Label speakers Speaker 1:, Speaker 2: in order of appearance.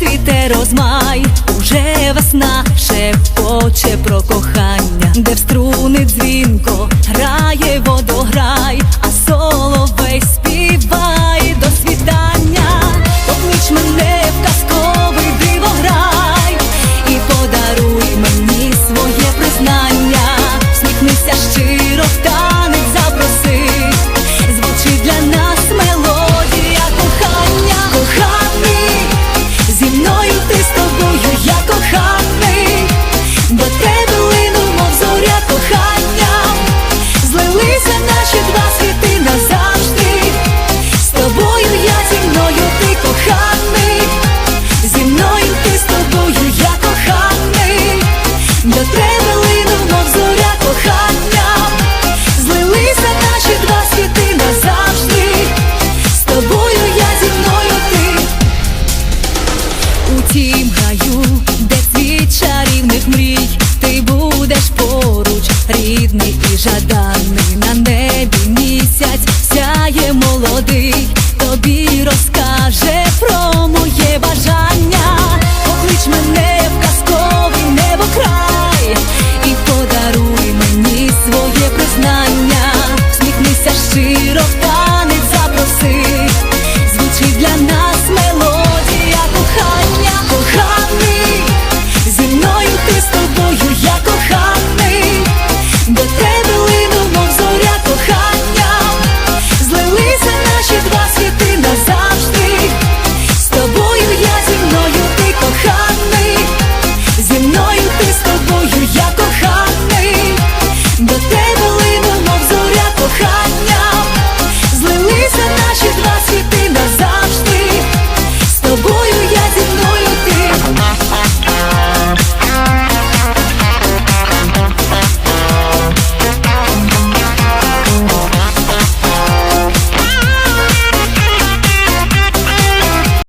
Speaker 1: цвіте розмай, уже весна шепоче про кохання, де в струни дзвінко грає водограй. жаданий